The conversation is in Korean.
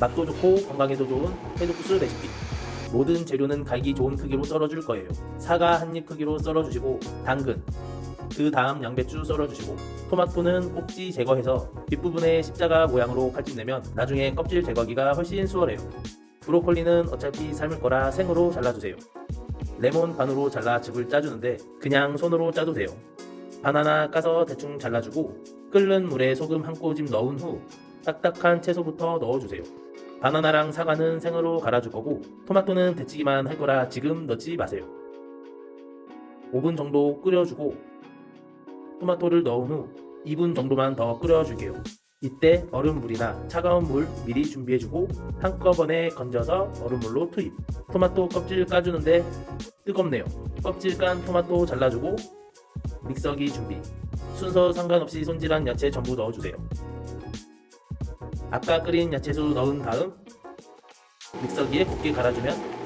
맛도 좋고 건강에도 좋은 해독국수 레시피. 모든 재료는 갈기 좋은 크기로 썰어줄 거예요. 사과 한 입 크기로 썰어주시고 당근, 그 다음 양배추 썰어주시고 토마토는 꼭지 제거해서 뒷부분에 십자가 모양으로 칼집내면 나중에 껍질 제거하기가 훨씬 수월해요. 브로콜리는 어차피 삶을 거라 생으로 잘라주세요. 레몬 반으로 잘라 즙을 짜주는데 그냥 손으로 짜도 돼요. 바나나 까서 대충 잘라주고 끓는 물에 소금 한 꼬집 넣은 후 딱딱한 채소부터 넣어주세요. 바나나랑 사과는 생으로 갈아줄 거고 토마토는 데치기만 할 거라 지금 넣지 마세요. 5분 정도 끓여주고 토마토를 넣은 후 2분 정도만 더 끓여줄게요. 이때 얼음물이나 차가운 물 미리 준비해주고 한꺼번에 건져서 얼음물로 투입. 토마토 껍질 까주는데 뜨겁네요. 껍질 깐 토마토 잘라주고 믹서기 준비. 순서 상관없이 손질한 야채 전부 넣어주세요. 아까 끓인 야채수 넣은 다음 믹서기에 곱게 갈아주면